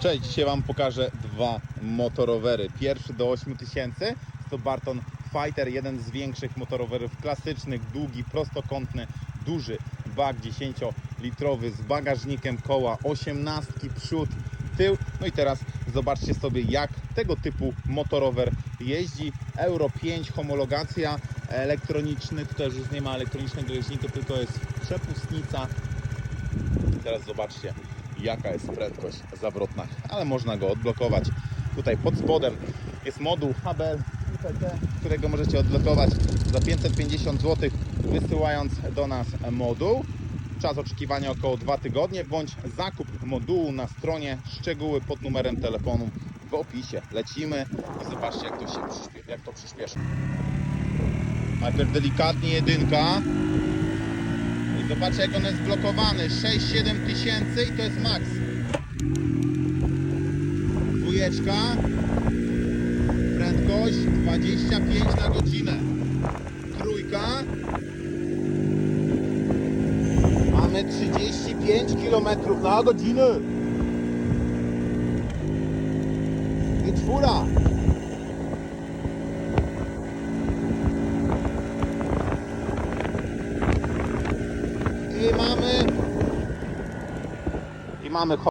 Cześć, dzisiaj Wam pokażę dwa motorowery. Pierwszy do 8000 to Barton Fighter, jeden z większych motorowerów klasycznych, długi, prostokątny, duży bak 10-litrowy z bagażnikiem koła, 18 przód, tył. No i teraz zobaczcie sobie jak tego typu motorower jeździ. Euro 5 homologacja elektroniczny, też już nie ma elektronicznego jeźdnika, tylko jest przepustnica. Teraz zobaczcie jaka jest prędkość zawrotna, ale można go odblokować. Tutaj pod spodem jest moduł HBL którego możecie odblokować za 550 zł wysyłając do nas moduł. Czas oczekiwania około 2 tygodnie, bądź zakup modułu na stronie, szczegóły pod numerem telefonu w opisie. Lecimy i zobaczcie jak to się przyspie- jak to. Najpierw delikatnie jedynka. Zobaczcie jak on jest blokowany. 6-7 tysięcy i to jest max. Dwójeczka. Prędkość 25 na godzinę. Trójka. Mamy 35 km na godzinę. I czwóra. I mamy. I mamy